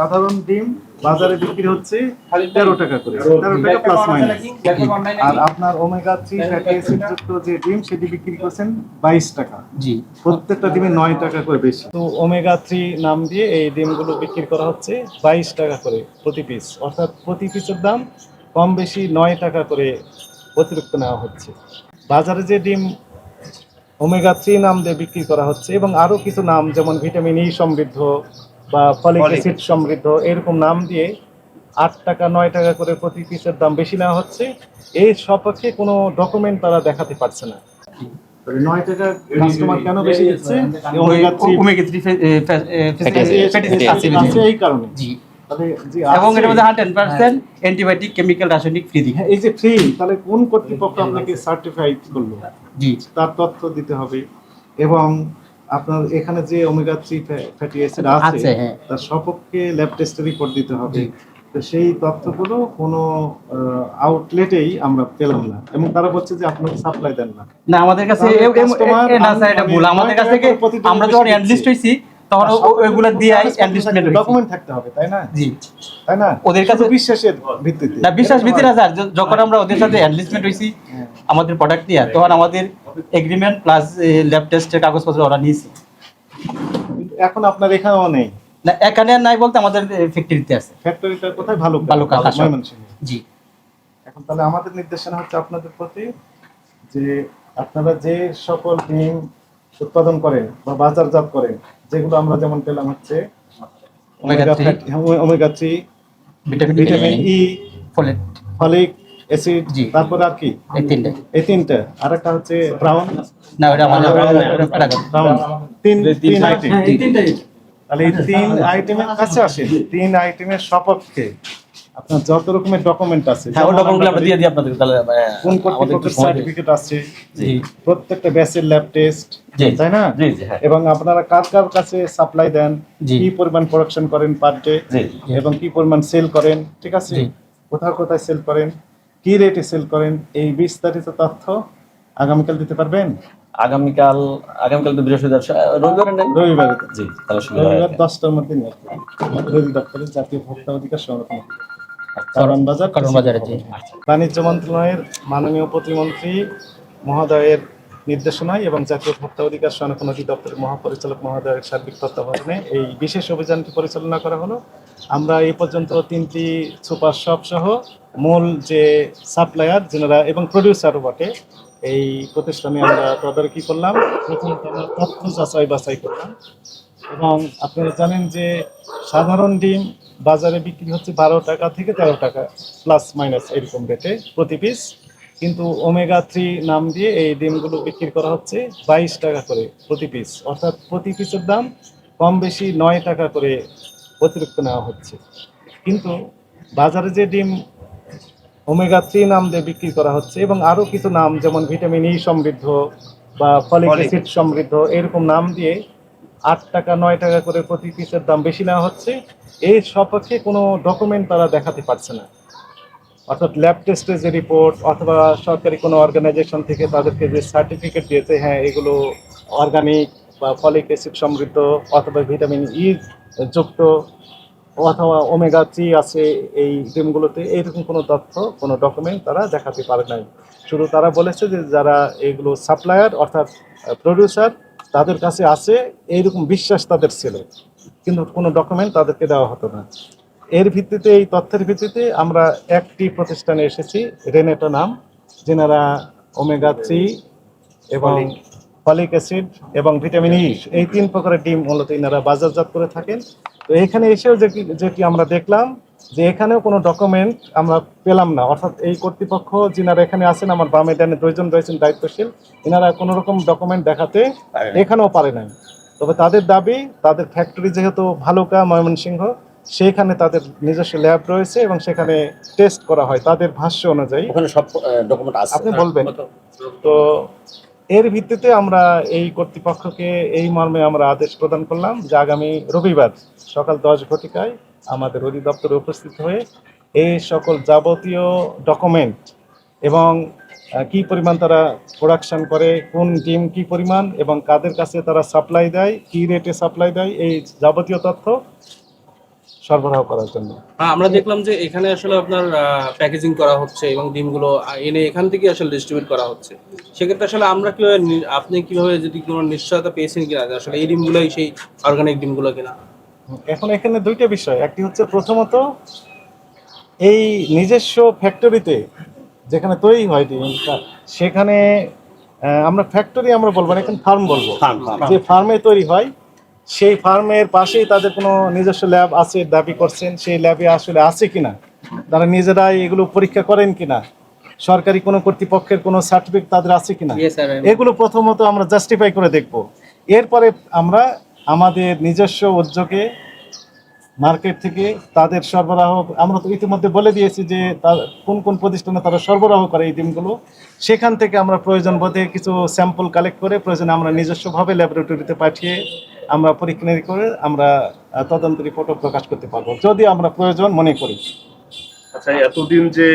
সাধারণ ডিম বাজারে বিক্রি হচ্ছে তেরো টাকা করে। তেরো টাকা প্লাস মাইনাস আর আপনার ওমেগা থ্রি ফ্যাটি অ্যাসিড যুক্ত যে ডিম সেটি বিক্রি করছেন বাইশ টাকা। জি। প্রত্যেকটা ডিমে নয় টাকা করে বেশি। তো ওমেগা থ্রি নাম দিয়ে এই ডিমগুলো বিক্রি করা হচ্ছে বাইশ টাকা করে প্রতি পিস অর্থাৎ প্রতি পিসের দাম কম বেশি নয় টাকা করে অতিরিক্ত নেওয়া হচ্ছে। বাজারে যে ডিম ওমেগা থ্রি নাম দিয়ে বিক্রি করা হচ্ছে এবং আরও কিছু নাম যেমন ভিটামিন ই সমৃদ্ধ বা ফলিক অ্যাসিড সমৃদ্ধ এরকম নাম দিয়ে আট টাকা নয় টাকা করে প্রতি পিসের দাম বেশি নেওয়া হচ্ছে। এই সপক্ষে কোনো ডকুমেন্ট তারা দেখাতে পারছে না। নয় টাকা কাস্টমার কেন বেশি দিচ্ছে? ওমেগা থ্রি ওমেগা থ্রি আছে এই কারণে। জি। তাহলে যে এবং এটার মধ্যে হান্ড্রেড পার্সেন্ট অ্যান্টিবায়োটিক কেমিক্যাল রাসায়নিক ফ্রি দিই হ্যাঁ, এই যে ফ্রি তাহলে কোন কর্তৃপক্ষ আপনাকে সার্টিফাইড করল? জি। তার তথ্য দিতে হবে। এবং আপনার এখানে যে ওমেগা থ্রি ফ্যাটি অ্যাসিড আছে হ্যাঁ। তার সপক্ষে ল্যাব টেস্টের রিপোর্ট দিতে হবে। তো সেই তথ্যগুলো কোনো আউটলেটেই আমরা পেলাম না এবং তারা বলছে যে আপনাকে সাপ্লাই দেন না। না আমাদের কাছে না স্যার এটা ভুল। আমাদের কাছ থেকে আমরা যখন অ্যাডলিস্ট হইছি তখন ও- ও- ওইগুলো দিয়ে অ্যাডলিস্টমেন্ট ডকুমেন্ট থাকতে হবে তাই না? জি। তাই না? ওদের কাছে- বিশ্বাসের ভিত্তিতে। না বিশ্বাস আর যখন আমরা ওদের সাথে অ্যাডলিস্টমেন্ট হইছি হ্যাঁ। আমাদের প্রোডাক্ট নিয়ে তখন আমাদের এগ্রিমেন্ট প্লাস ল্যাব টেস্টের কাগজপত্র ওরা নিয়েছি। এখন আপনার এখানেও নেই? না এখানে নাই বলতে আমাদের ফ্যাক্টরিতে আছে। ফ্যাক্টরিটা কোথায়? ভালো কাশব। ময়মনসিংহে। জি। এখন তাহলে আমাদের নির্দেশনা হচ্ছে আপনাদের প্রতি যে আপনারা যে সকল ডিম উৎপাদন করেন বা বাজারজাত করেন যেগুলো আমরা যেমন পেলাম হচ্ছে omega three। Fat- omega- omega three vitamin vitamin E folate folic acid জি। তারপরে আর কি? এই তিনটে। এই তিনটা। আর একটা হচ্ছে ব্রাউন না ওটা আমাদের ব্রাউন তিন তিন আইটেম হ্যাঁ, তাহলে এই তিন আইটেমের কাছে আসে। তিন আইটেমের সপক্ষে আপনার যত রকমের ডকুমেন্ট আছে হ্যাঁ ওই ডকুমেন্টগুলো আমরা দিয়ে দিই আপনাদের তাহলে কোন কর্তৃপক্ষের সার্টিফিকেট আছে জি। প্রত্যেকটা ব্যাচের ল্যাব টেস্ট তাই না? জি জি হ্যাঁ। এবং আপনারা কার কার কাছে সাপ্লাই দেন কি পরিমাণ প্রোডাকশন করেন পার ডে এবং কি পরিমাণ সেল করেন ঠিক আছে? কোথায় কোথায় সেল করেন কি রেটে সেল করেন? এই বিস্তারিত তথ্য আগামীকাল দিতে পারবেন? আগামীকাল আগামীকাল তো বৃহস্পতিবার রবিবার রবিবার। জি তাহলে রবিবার দশটার মধ্যে নিয়ে আসবেন। আমাদের অধিদপ্তরের জাতীয় ভোক্তা অধিকার সংরক্ষণ কারণ বাজার কারণ বাজারে জি। বাণিজ্য মন্ত্রণালয়ের মাননীয় প্রতিমন্ত্রী মহোদয়ের নির্দেশনায় এবং জাতীয় ভোক্তা অধিকার সংরক্ষণ অধিদপ্তরের মহাপরিচালক মহোদয়ের সার্বিক তত্ত্বাবধানে এই বিশেষ অভিযানটি পরিচালনা করা হলো। আমরা এই পর্যন্ত তিনটি সুপার শপ সহ মূল যে সাপ্লায়ার, যেনারা এবং প্রডিউসারও বটে, এই প্রতিষ্ঠানে আমরা তদারকি করলাম। প্রথমত আমরা তথ্য যাচাই বাছাই করলাম। এবং আপনারা জানেন যে সাধারণ ডিম বাজারে বিক্রি হচ্ছে বারো টাকা থেকে তেরো টাকা প্লাস মাইনাস এরকম রেটে প্রতি পিস কিন্তু ওমেগা থ্রি নাম দিয়ে এই ডিমগুলো বিক্রি করা হচ্ছে বাইশ টাকা করে প্রতি পিস অর্থাৎ প্রতি পিসের দাম কম বেশি নয় টাকা করে অতিরিক্ত নেওয়া হচ্ছে। কিন্তু বাজারে যে ডিম ওমেগা থ্রি নাম দিয়ে বিক্রি করা হচ্ছে এবং আরও কিছু নাম যেমন ভিটামিন ই সমৃদ্ধ বা ফলিক অ্যাসিড সমৃদ্ধ এরকম নাম দিয়ে আট টাকা নয় টাকা করে প্রতি পিসের দাম বেশি নেওয়া হচ্ছে। এই সপক্ষে কোনো ডকুমেন্ট তারা দেখাতে পারছে না। অর্থাৎ ল্যাব টেস্টের যে রিপোর্ট অথবা সরকারি কোনো অর্গানাইজেশন থেকে তাদেরকে যে সার্টিফিকেট দিয়েছে হ্যাঁ এগুলো অর্গানিক বা ফলিক অ্যাসিড সমৃদ্ধ অথবা ভিটামিন ই যুক্ত অথবা ওমেগা থ্রি আছে এই ডিমগুলোতে এইরকম কোনো তথ্য, কোনো ডকুমেন্ট তারা দেখাতে পারে নাই। শুধু তারা বলেছে যে যারা এগুলো সাপ্লায়ার অর্থাৎ প্রডিউসার তাদের কাছে আছে, এইরকম বিশ্বাস তাদের ছিল। কিন্তু কোনো ডকুমেন্ট তাদেরকে দেওয়া হতো না। এর ভিত্তিতে এই তথ্যের ভিত্তিতে আমরা একটি প্রতিষ্ঠানে এসেছি। রেনেটো নাম যেনারা ওমেগা থ্রি এবং ফলিক। অ্যাসিড এবং ভিটামিন ই এই তিন প্রকারের ডিম মূলত এনারা বাজারজাত করে থাকেন। তো এখানে এসেও যে কি- যেটি আমরা দেখলাম যে এখানেও কোনো ডকুমেন্ট আমরা পেলাম না। অর্থাৎ এই কর্তৃপক্ষ যিনারা এখানে আছেন আমার বামে ডানে দুইজন রয়েছেন দায়িত্বশীল এনারা কোনো রকম ডকুমেন্ট দেখাতে এখানেও পারে নাই। তবে তাদের দাবি তাদের ফ্যাক্টরি যেহেতু ভালুকা ময়মনসিংহ সেইখানে তাদের নিজস্ব ল্যাব রয়েছে এবং সেখানে টেস্ট করা হয় তাদের ভাষ্য অনুযায়ী। ওখানে সব ডকুমেন্ট আছে। আপনি বলবেন। তো এর ভিত্তিতে আমরা এই কর্তৃপক্ষকে এই মর্মে আমরা আদেশ প্রদান করলাম যে আগামী রবিবার সকাল দশ ঘটিকায় আমাদের অধিদপ্তরে উপস্থিত হয়ে এই সকল যাবতীয় ডকুমেন্ট এবং কি পরিমাণ তারা প্রোডাকশন করে কোন ডিম কি পরিমাণ এবং কাদের কাছে তারা সাপ্লাই দেয় কি রেটে সাপ্লাই দেয় এই যাবতীয় তথ্য সরবরাহ করার জন্য। আমরা দেখলাম যে এখানে আসলে আপনার প্যাকেজিং করা হচ্ছে এবং ডিমগুলো এনে এখান থেকে আসলে ডিস্ট্রিবিউট করা হচ্ছে। সেক্ষেত্রে আসলে আমরা কীভাবে আপনি কীভাবে যদি কোনো নিশ্চয়তা পেয়েছেন কিনা আসলে এই ডিমগুলোই সেই অর্গানিক ডিমগুলো কিনা? এখন এখানে দুইটা বিষয়। একটি হচ্ছে প্রথমত এই নিজস্ব ফ্যাক্টরিতে যেখানে তৈরি হয় ডিমটা সেখানে আহ, আমরা ফ্যাক্টরি আমরা বলব না এখন ফার্ম বলব। যে ফার্মে তৈরি হয় সেই ফার্মের পাশেই তাদের কোনো নিজস্ব ল্যাব আছে দাবি করছেন সেই ল্যাবে আসলে আছে কিনা? তারা নিজেরাই এগুলো পরীক্ষা করেন কিনা? সরকারি কোনো কর্তৃপক্ষের কোনো সার্টিফিকেট তাদের আছে কিনা? এগুলো প্রথমত আমরা জাস্টিফাই করে দেখব। এরপরে আমরা আমাদের নিজস্ব উদ্যোগে মার্কেট থেকে তাদের সরবরাহ আমরা তো ইতিমধ্যে বলে দিয়েছি যে কোন কোন প্রতিষ্ঠানে তারা সরবরাহ করে এই ডিমগুলো সেখান থেকে আমরা প্রয়োজন বোধে কিছু স্যাম্পল কালেক্ট করে প্রয়োজনে আমরা নিজস্বভাবে ল্যাবরেটরিতে পাঠিয়ে আমরা পরীক্ষা করে আমরা তদন্ত রিপোর্টও প্রকাশ করতে পারব। যদি আমরা প্রয়োজন মনে করি। আচ্ছা এতদিন যে